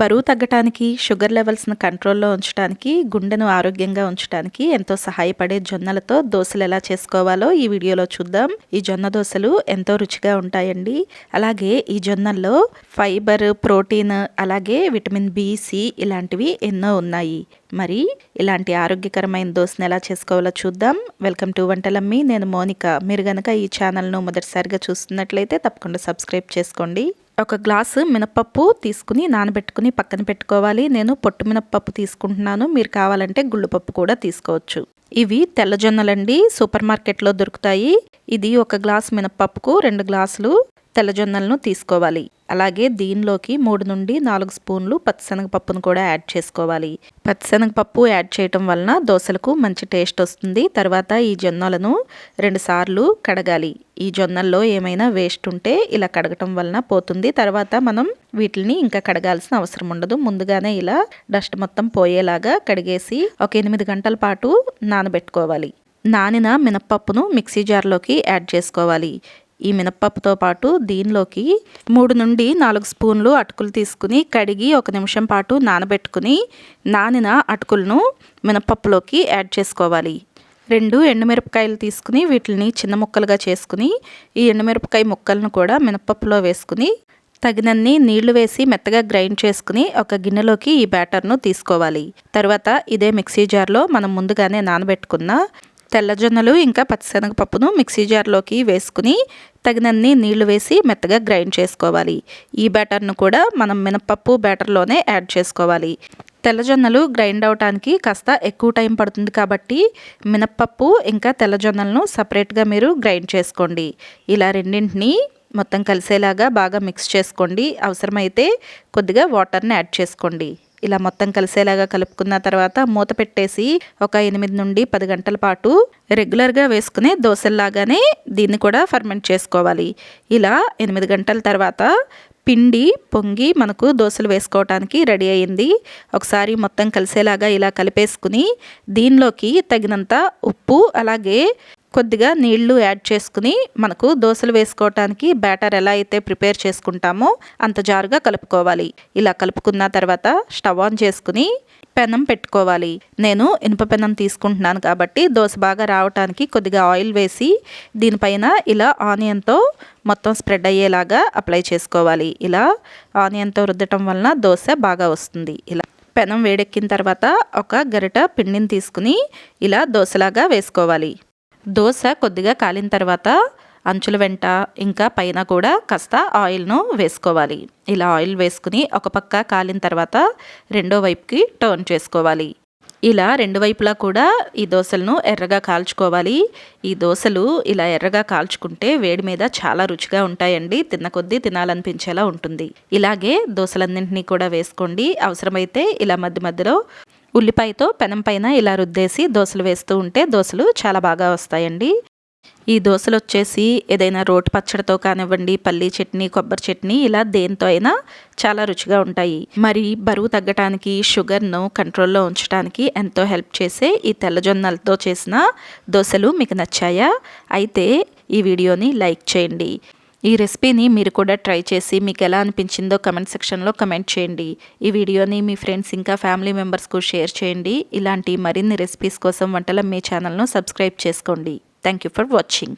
బరువు తగ్గటానికి షుగర్ లెవెల్స్ను కంట్రోల్లో ఉంచడానికి గుండెను ఆరోగ్యంగా ఉంచడానికి ఎంతో సహాయపడే జొన్నలతో దోశలు ఎలా చేసుకోవాలో ఈ వీడియోలో చూద్దాం. ఈ జొన్న దోశలు ఎంతో రుచిగా ఉంటాయండి. అలాగే ఈ జొన్నల్లో ఫైబర్ ప్రోటీన్ అలాగే విటమిన్ బి సి ఇలాంటివి ఎన్నో ఉన్నాయి. మరి ఇలాంటి ఆరోగ్యకరమైన దోశను ఎలా చేసుకోవాలో చూద్దాం. Welcome to Vantalammi. నేను మోనిక. మీరు గనక ఈ ఛానల్ను మొదటిసారిగా చూస్తున్నట్లయితే తప్పకుండా సబ్స్క్రైబ్ చేసుకోండి. ఒక గ్లాసు మినపప్పు తీసుకుని నానబెట్టుకుని పక్కన పెట్టుకోవాలి. నేను పొట్టు మినపప్పు తీసుకుంటున్నాను. మీరు కావాలంటే గుళ్ళుపప్పు కూడా తీసుకోవచ్చు. ఇవి తెల్లజొన్నలండి. సూపర్ మార్కెట్లో దొరుకుతాయి. ఇది ఒక గ్లాస్ మినపప్పుకు రెండు గ్లాసులు. తెల్లజొన్నలను తీసుకోవాలి. అలాగే దీనిలోకి మూడు నుండి నాలుగు స్పూన్లు పచ్చిశనగపప్పును కూడా యాడ్ చేసుకోవాలి. పచ్చిశనగపప్పు యాడ్ చేయటం వలన దోశలకు మంచి టేస్ట్ వస్తుంది. తర్వాత ఈ జొన్నలను రెండుసార్లు కడగాలి. ఈ జొన్నల్లో ఏమైనా వేస్ట్ ఉంటే ఇలా కడగటం వలన పోతుంది. తర్వాత మనం వీటిని ఇంకా కడగాల్సిన అవసరం ఉండదు. ముందుగానే ఇలా డస్ట్ మొత్తం పోయేలాగా కడిగేసి ఒక ఎనిమిది గంటల పాటు నానబెట్టుకోవాలి. నానిన మినప్పప్పును మిక్సీ జార్లోకి యాడ్ చేసుకోవాలి. ఈ మినప్పప్పుతో పాటు దీనిలోకి మూడు నుండి నాలుగు స్పూన్లు అటుకులు తీసుకుని కడిగి ఒక నిమిషం పాటు నానబెట్టుకుని నానిన అటుకులను మినప్పప్పులోకి యాడ్ చేసుకోవాలి. రెండు ఎండుమిరపకాయలు తీసుకుని వీటిని చిన్న ముక్కలుగా చేసుకుని ఈ ఎండుమిరపకాయ ముక్కలను కూడా మినపప్పులో వేసుకుని తగినన్ని నీళ్ళు వేసి మెత్తగా గ్రైండ్ చేసుకుని ఒక గిన్నెలోకి ఈ బ్యాటర్ను తీసుకోవాలి. తర్వాత ఇదే మిక్సీ జార్లో మనం ముందుగానే నానబెట్టుకున్న తెల్లజొన్నలు ఇంకా పచ్చిశనగపప్పును మిక్సీ జార్లోకి వేసుకుని తగినన్ని నీళ్ళు వేసి మెత్తగా గ్రైండ్ చేసుకోవాలి. ఈ బ్యాటర్ను కూడా మనం మినపప్పు బ్యాటర్లోనే యాడ్ చేసుకోవాలి. తెల్లజొన్నలు గ్రైండ్ అవడానికి కాస్త ఎక్కువ టైం పడుతుంది కాబట్టి మినప్పప్పు ఇంకా తెల్లజొన్నలను సపరేట్గా మీరు గ్రైండ్ చేసుకోండి. ఇలా రెండింటిని మొత్తం కలిసేలాగా బాగా మిక్స్ చేసుకోండి. అవసరమైతే కొద్దిగా వాటర్ని యాడ్ చేసుకోండి. ఇలా మొత్తం కలిసేలాగా కలుపుకున్న తర్వాత మూత పెట్టేసి ఒక ఎనిమిది నుండి పది గంటల పాటు రెగ్యులర్గా వేసుకునే దోశల్లాగానే దీన్ని కూడా ఫర్మెంట్ చేసుకోవాలి. ఇలా ఎనిమిది గంటల తర్వాత పిండి పొంగి మనకు దోశలు వేసుకోవటానికి రెడీ అయింది. ఒకసారి మొత్తం కలిసేలాగా ఇలా కలిపేసుకుని దీనిలోకి తగినంత ఉప్పు అలాగే కొద్దిగా నీళ్ళు యాడ్ చేసుకుని మనకు దోశలు వేసుకోవటానికి బ్యాటర్ ఎలా అయితే ప్రిపేర్ చేసుకుంటామో అంత జారుగా కలుపుకోవాలి. ఇలా కలుపుకున్న తర్వాత స్టవ్ ఆన్ చేసుకుని పెనం పెట్టుకోవాలి. నేను ఇనుప పెనం తీసుకుంటున్నాను కాబట్టి దోశ బాగా రావటానికి కొద్దిగా ఆయిల్ వేసి దీనిపైన ఇలా ఆనియన్తో మొత్తం స్ప్రెడ్ అయ్యేలాగా అప్లై చేసుకోవాలి. ఇలా ఆనియన్తో రుద్దటం వలన దోశ బాగా వస్తుంది. ఇలా పెనం వేడెక్కిన తర్వాత ఒక గరిట పిండిని తీసుకుని ఇలా దోశలాగా వేసుకోవాలి. దోశ కొద్దిగా కాలిన తర్వాత అంచుల వెంట ఇంకా పైన కూడా కాస్త ఆయిల్ను వేసుకోవాలి. ఇలా ఆయిల్ వేసుకుని ఒక పక్క కాలిన తర్వాత రెండో వైపుకి టర్న్ చేసుకోవాలి. ఇలా రెండు వైపులా కూడా ఈ దోశలను ఎర్రగా కాల్చుకోవాలి. ఈ దోశలు ఇలా ఎర్రగా కాల్చుకుంటే వేడి మీద చాలా రుచిగా ఉంటాయండి. తిన్న కొద్దీ తినాలనిపించేలా ఉంటుంది. ఇలాగే దోశలన్నింటినీ కూడా వేసుకోండి. అవసరమైతే ఇలా మధ్య మధ్యలో ఉల్లిపాయతో పెనం పైన ఇలా రుద్దేసి దోశలు వేస్తూ ఉంటే దోశలు చాలా బాగా వస్తాయండి. ఈ దోశలు వచ్చేసి ఏదైనా రోటి పచ్చడితో కానివ్వండి పల్లీ చట్నీ కొబ్బరి చట్నీ ఇలా దేంతో అయినా చాలా రుచిగా ఉంటాయి. మరి బరువు తగ్గటానికి షుగర్ను కంట్రోల్లో ఉంచడానికి ఎంతో హెల్ప్ చేసే ఈ తెల్లజొన్నలతో చేసిన దోశలు మీకు నచ్చాయా? అయితే ఈ వీడియోని లైక్ చేయండి. ఈ రెసిపీని మీరు కూడా ట్రై చేసి మీకు ఎలా అనిపించిందో కమెంట్ సెక్షన్లో కమెంట్ చేయండి. ఈ వీడియోని మీ ఫ్రెండ్స్ ఇంకా ఫ్యామిలీ మెంబర్స్కు షేర్ చేయండి. ఇలాంటి మరిన్ని రెసిపీస్ కోసం వంటల మీ ఛానల్ను సబ్స్క్రైబ్ చేసుకోండి. Thank you for watching.